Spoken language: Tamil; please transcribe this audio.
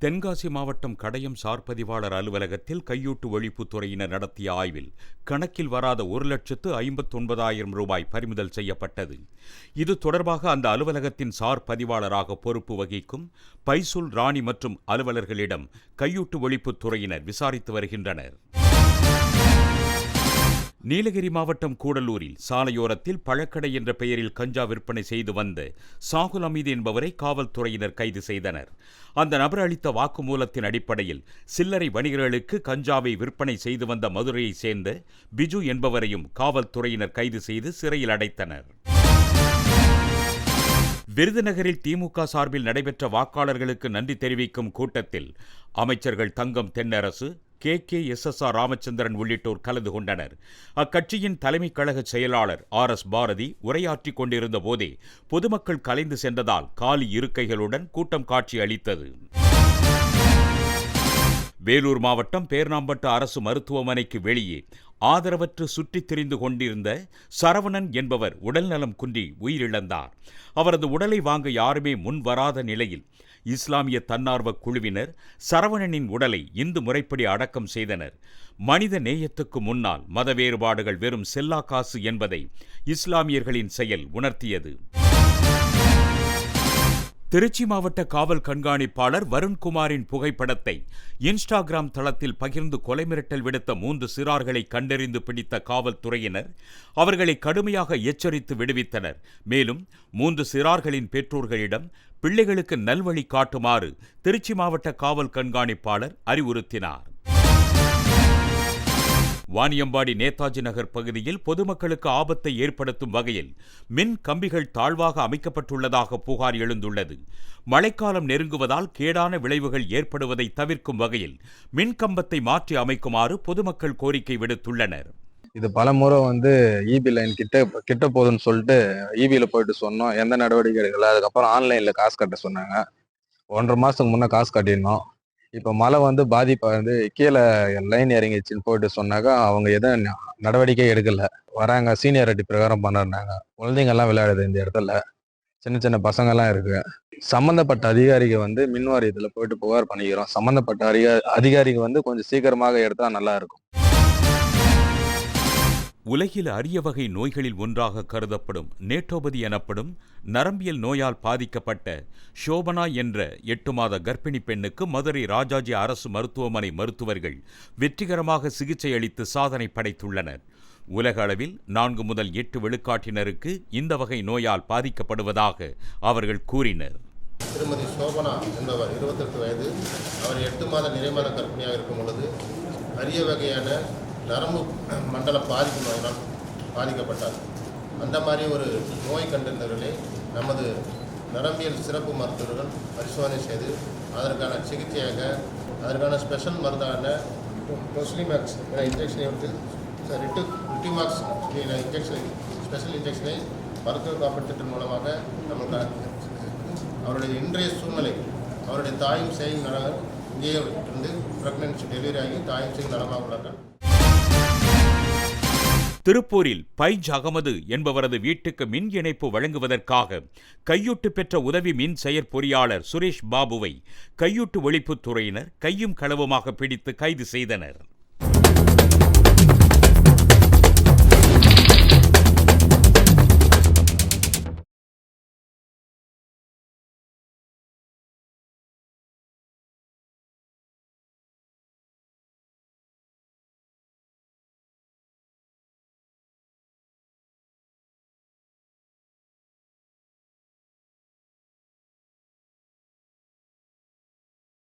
தென்காசி மாவட்டம் கடையம் சார்பதிவாளர் அலுவலகத்தில் கையூட்டு ஒழிப்புத் துறையினர் நடத்திய ஆய்வில் கணக்கில் வராத ஒரு லட்சத்து ஐம்பத்தொன்பதாயிரம் ரூபாய் பறிமுதல் செய்யப்பட்டது. இது தொடர்பாக அந்த அலுவலகத்தின் சார் பதிவாளராக பொறுப்பு வகிக்கும் பைசுல் ராணி மற்றும் அலுவலர்களிடம் கையூட்டு ஒழிப்புத் துறையினர் விசாரித்து வருகின்றனர். நீலகிரி மாவட்டம் கூடலூரில் சாலையோரத்தில் பழக்கடை என்ற பெயரில் கஞ்சா விற்பனை செய்து வந்த சாகுல் அமீது என்பவரை காவல்துறையினர் கைது செய்தனர். அந்த நபர் அளித்த வாக்குமூலத்தின் அடிப்படையில் சில்லறை வணிகர்களுக்கு கஞ்சாவை விற்பனை செய்து வந்த மதுரையைச் சேர்ந்த பிஜு என்பவரையும் காவல்துறையினர் கைது செய்து சிறையில் அடைத்தனர். விருதுநகரில் திமுக சார்பில் நடைபெற்ற வாக்காளர்களுக்கு நன்றி தெரிவிக்கும் கூட்டத்தில் அமைச்சர்கள் Thangam Thennarasu K. K. S. S. R. Ramachandran உள்ளிட்டோர் கலந்து கொண்டனர். அக்கட்சியின் தலைமை கழக செயலாளர் ஆர். எஸ். பாரதி உரையாற்றிக் கொண்டிருந்த போதே பொதுமக்கள் கலைந்து சென்றதால் காலி இருக்கைகளுடன் கூட்டம் காட்சி அளித்தது. வேலூர் மாவட்டம் பேர்ணாம்பட்டு அரசு மருத்துவமனைக்கு வெளியே ஆதரவற்று சுற்றித் திரிந்து கொண்டிருந்த சரவணன் என்பவர் உடல்நலம் குன்றி உயிரிழந்தார். அவரது உடலை வாங்க யாருமே முன்வராத நிலையில் இஸ்லாமிய தன்னார்வ குழுவினர் சரவணனின் உடலை இந்து முறைப்படி அடக்கம் செய்தனர். மனித நேயத்துக்கு முன்னால் மத வேறுபாடுகள் வெறும் செல்லா காசு என்பதை இஸ்லாமியர்களின் செயல் உணர்த்தியது. திருச்சி மாவட்ட காவல் கண்காணிப்பாளர் வருண்குமாரின் புகைப்படத்தை இன்ஸ்டாகிராம் தளத்தில் பகிர்ந்து கொலை மிரட்டல் விடுத்த மூன்று சிறார்களை கண்டறிந்து பிடித்த காவல்துறையினர் அவர்களை கடுமையாக எச்சரித்து விடுவித்தனர். மேலும் மூன்று சிறார்களின் பெற்றோர்களிடம் பிள்ளைகளுக்கு நல்வழி காட்டுமாறு திருச்சி மாவட்ட காவல் கண்காணிப்பாளர் அறிவுறுத்தினார். வாணியம்பாடி நேதாஜி நகர் பகுதியில் பொதுமக்களுக்கு ஆபத்தை ஏற்படுத்தும் வகையில் மின் கம்பிகள் தாழ்வாக அமைக்கப்பட்டுள்ளதாக புகார் எழுந்துள்ளது. மழைக்காலம் நெருங்குவதால் கேடான விளைவுகள் ஏற்படுவதை தவிர்க்கும் வகையில் மின் கம்பத்தை மாற்றி அமைக்குமாறு பொதுமக்கள் கோரிக்கை விடுத்துள்ளனர். இது பல முறை வந்து இபி லைன் கிட்ட கிட்ட போகுதுன்னு சொல்லிட்டு இபியில போயிட்டு சொன்னோம். எந்த நடவடிக்கை எடுக்கல. அதுக்கப்புறம் ஆன்லைன்ல காசு கட்ட சொன்னாங்க. ஒன்றரை மாசத்துக்கு முன்னே காசு கட்டியிருந்தோம். இப்போ மழை வந்து பாதிப்பை வந்து கீழே லைன் இறங்கிச்சின்னு போயிட்டு சொன்னாக்கா அவங்க எதுவும் நடவடிக்கை எடுக்கல. வராங்க. சீனியாரிட்டி பிரகாரம் பண்ணுறாங்க குழந்தைங்கெல்லாம் விளையாடுது இந்த இடத்துல. சின்ன சின்ன பசங்கெல்லாம் இருக்கு. சம்மந்தப்பட்ட அதிகாரிகள் வந்து மின் வாரியத்தில் போயிட்டு புகார் பண்ணிக்கிறோம். சம்மந்தப்பட்ட அதிகா அதிகாரிக்கு வந்து கொஞ்சம் சீக்கிரமாக எடுத்தால் நல்லா இருக்கும். உலகில் அரிய வகை நோய்களில் ஒன்றாக கருதப்படும் நேட்டோபதி எனப்படும் நரம்பியல் நோயால் பாதிக்கப்பட்ட ஷோபனா என்ற எட்டு மாத கர்ப்பிணி பெண்ணுக்கு மதுரை ராஜாஜி அரசு மருத்துவமனை மருத்துவர்கள் வெற்றிகரமாக சிகிச்சை அளித்து சாதனை படைத்துள்ளனர். உலக அளவில் நான்கு முதல் எட்டு விழுக்காட்டினருக்கு இந்த வகை நோயால் பாதிக்கப்படுவதாக அவர்கள் கூறினர். திருமதி சோபனா என்பவர் இருபத்தெட்டு வயது. அவர் எட்டு மாத நிறைமாத கர்ப்பிணியாக இருக்கும் பொழுது அரிய வகையான நரம்பு மண்டல பாதிப்பு நோயினால் பாதிக்கப்பட்டார் அந்த மாதிரி ஒரு நோய் கண்டறிந்தவர்களே நமது நரம்பியல் சிறப்பு மருத்துவர்கள் பரிசோதனை செய்து அதற்கான சிகிச்சையாக அதற்கான ஸ்பெஷல் மருந்தான டொஸ்லிமேக்ஸ் என இன்ஜெக்ஷனை எடுத்து ரிட்டு ரிட்டிமாக்ஸ் இன்ஜெக்ஷனை ஸ்பெஷல் இன்ஜெக்ஷனை மருத்துவ காப்பீட்டு திட்டம் மூலமாக நமக்கு அவருடைய இன்றைய சூழ்நிலை அவருடைய தாயும் செய்யும் நல இங்கேயே இருந்து ப்ரெக்னென்சி டெலிவரி ஆகி தாயும் செய்யும் நலமாக உள்ளார்கள் திருப்பூரில் பைஜ் அகமது என்பவரது வீட்டுக்கு மின் இணைப்பு வழங்குவதற்காக கையூட்டு பெற்ற உதவி மின் செயற்பொறியாளர் சுரேஷ் பாபுவை கையூட்டு ஒழிப்புத் துறையினர் கையும் களவுமாக பிடித்து கைது செய்தனர்.